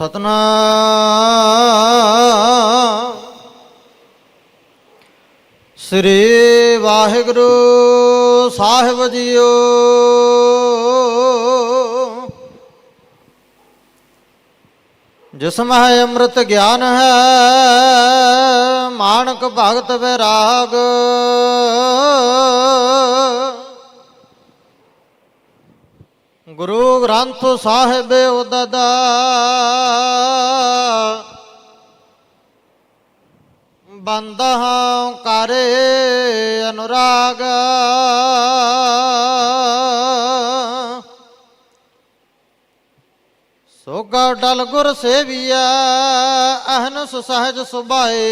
ਸਤਨਾਮ। ਸ੍ਰੀ ਵਾਹਿਗੁਰੂ ਸਾਹਿਬ ਜੀਓ। ਜਿਸਮ ਹੈ ਅੰਮ੍ਰਿਤ ਗਿਆਨ ਹੈ ਮਾਨਕ ਭਗਤ ਵਿਰਾਗ ਗੁਰੂ ਗ੍ਰੰਥ ਸਾਹਿਬ ਉਦਦਾ। ਬੰਦਹ ਕਰੇ ਅਨੁਰਾਗ। ਸੋਗਾ ਡਲ ਗੁਰ ਸੇਵੀਐ ਅਹਨਸ ਸਹਜ ਸੁਭਾਏ।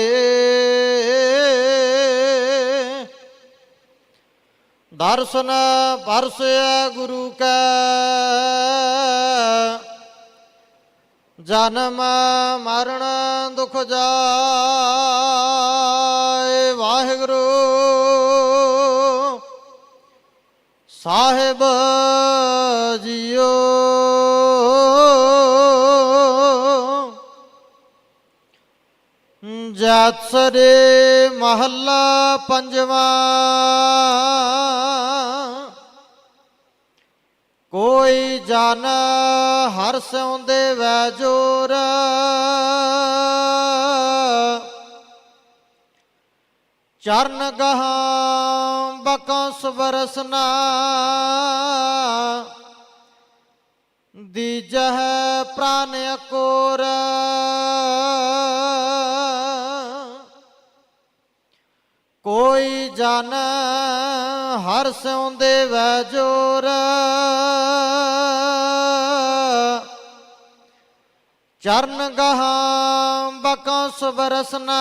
ਦਰਸ਼ਨ ਪਰਸੈ ਗੁਰੂ ਕੈ ਜਨਮ ਮਰਨ ਦੁਖ ਜਾਏ ਵਾਹਿਗੁਰੂ। ਸਾਹਿਬ ਜੀਓ। ਜਾਤਸਰੇ ਮਹੱਲਾ ਪੰਜਵਾਂ। ਕੋਈ ਜਨ ਹਰ ਸਿਉ ਵੈ ਜੋਰ। ਚਰਨ ਗਹਾਂ ਬਕਸ ਬਰਸਨਾ ਦੀਜਹ ਪ੍ਰਾਨ ਅਕੋਰ। ਕੋਈ ਜਨ ਹਰ ਸਿਉ ਵੈ ਜੋਰ। ਚਰਨ ਗਹਾਂ ਬਕਾਂ ਬਰਸਨਾ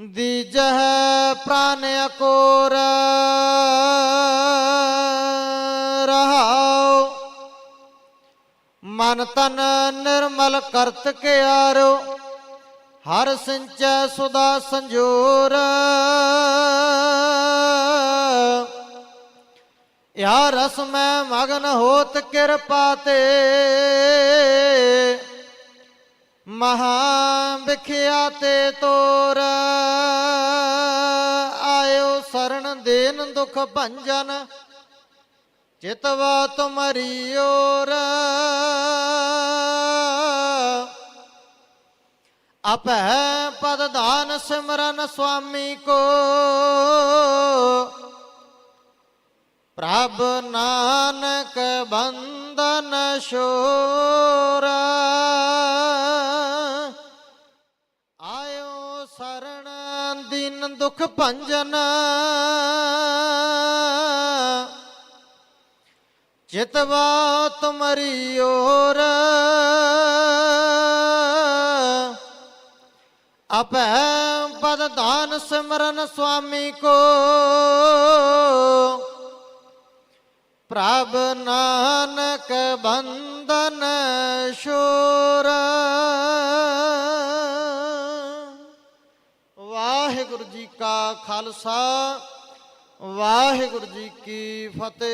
ਦੀਜਹ ਪ੍ਰਾਨ ਅਕੋਰ। ਰਹਾਉ। ਮਨ ਤਨ ਨਿਰਮਲ ਕਰਤ ਕੇ ਆਰੋ ਹਰ ਸਿੰਚੈ ਸੁਦਾ ਸੰਜੋਰ। ਯਾ ਰਸ ਮੈਂ ਮਗਨ ਹੋਤ ਕਿਰਪਾ ਤੇ। ਮਹਾ ਵਿਖਿਆ ਤੇ ਤੋਰ। ਆਇਓ ਸਰਣ ਦੇਨ ਦੁਖ ਭੰਜਨ। ਚਿਤਵਾ ਤੁਮਰੀ ਓਰ। ਅਪੈ ਪਦਦਾਨ ਸਿਮਰਨ ਸੁਆਮੀ ਕੋ। ਪ੍ਰਭ ਨਾਨਕ ਬੰਧਨ ਸ਼ੋਰ ਆਇਓ ਸਰਣ ਦਿਨ ਦੁਖ ਭੰਜਨ। ਚਿਤਵਾ ਤੁਮਰੀ ਓਰ ਅਪੈ ਪਦ ਦਾਨ ਸਿਮਰਨ ਸੁਆਮੀ ਕੋ। ਪ੍ਰਭ ਨਾਨਕ ਬੰਧਨ ਸ਼ੋਰ। ਵਾਹਿਗੁਰੂ ਜੀ ਕਾ ਖਾਲਸਾ, ਵਾਹਿਗੁਰੂ ਜੀ ਕੀ ਫਤਿਹ।